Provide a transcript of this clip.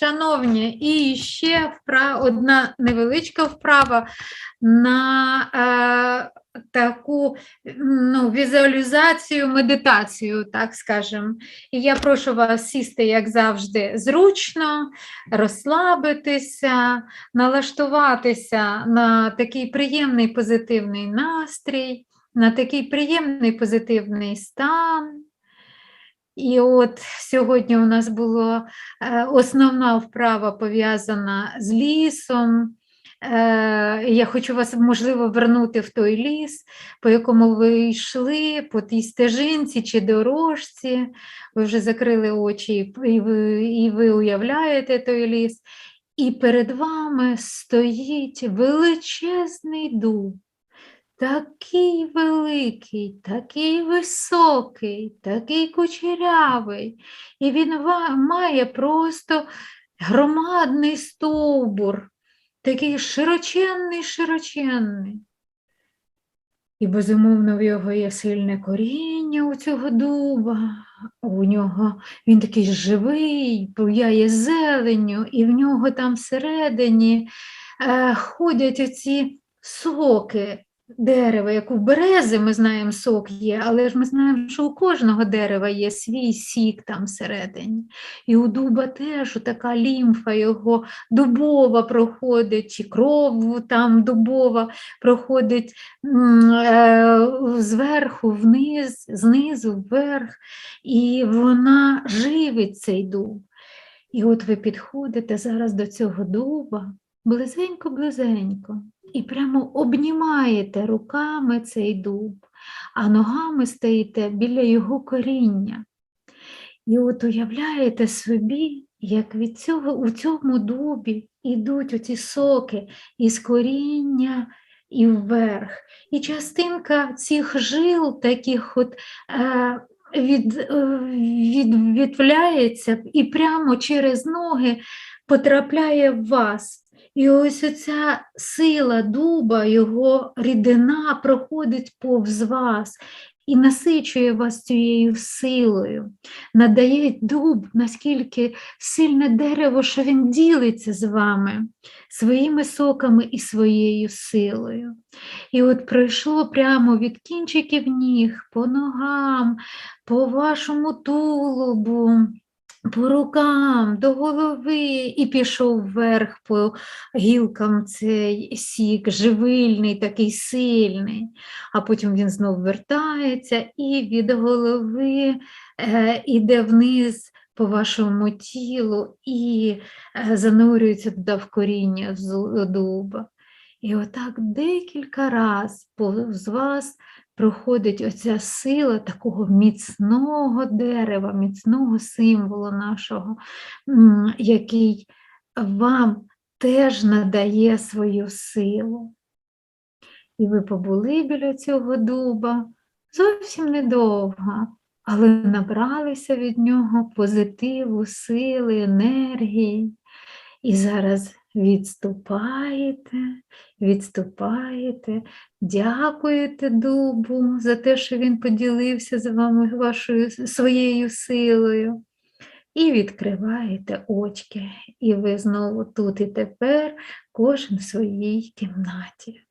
Шановні, і ще вправа, одна невеличка вправа на е, таку ну, візуалізацію, медитацію, так скажемо. І я прошу вас сісти, як завжди, зручно, розслабитися, налаштуватися на такий приємний позитивний настрій, на такий приємний позитивний стан. І от сьогодні у нас була е, основна вправа пов'язана з лісом. Е, Я хочу вас, можливо, вернути в той ліс, по якому ви йшли, по тій стежинці чи дорожці. Ви вже закрили очі, і ви, і ви уявляєте той ліс. І перед вами стоїть величезний дуб. Такий великий, такий високий, такий кучерявий, і він має просто громадний стовбур, такий широченний, широченний. І, безумовно, в його є сильне коріння у цього дуба, у нього він такий живий, буяє зеленню, і в нього там всередині е, ходять оці соки дерева, як у берези ми знаємо, сок є, але ж ми знаємо, що у кожного дерева є свій сік там всередині. І у дуба теж така лімфа його дубова проходить, чи кров там дубова проходить е, зверху вниз, знизу вверх, і вона живить цей дуб. І от ви підходите зараз до цього дуба, близенько-близенько, і прямо обнімаєте руками цей дуб, а ногами стоїте біля його коріння. І от уявляєте собі, як від цього, у цьому дубі йдуть оці соки із коріння і вверх. І частинка цих жил, таких от е, від, е, від, відвляється і прямо через ноги потрапляє в вас. І ось оця сила дуба, його рідина проходить повз вас і насичує вас цією силою, надає дуб наскільки сильне дерево, що він ділиться з вами своїми соками і своєю силою. І от пройшло прямо від кінчиків ніг, по ногам, по вашому тулубу, по рукам, до голови і пішов вверх по гілкам цей сік, живильний, такий сильний, а потім він знов вертається і від голови е, іде вниз по вашому тілу і е, занурюється туди в коріння дуба. І отак декілька разів повз вас проходить оця сила такого міцного дерева, міцного символу нашого, який вам теж надає свою силу. І ви побули біля цього дуба зовсім недовго, але набралися від нього позитиву, сили, енергії. І зараз відступаєте, відступаєте, дякуєте дубу за те, що він поділився з вами вашою своєю силою. І відкриваєте очки, і ви знову тут і тепер, кожен в своїй кімнаті.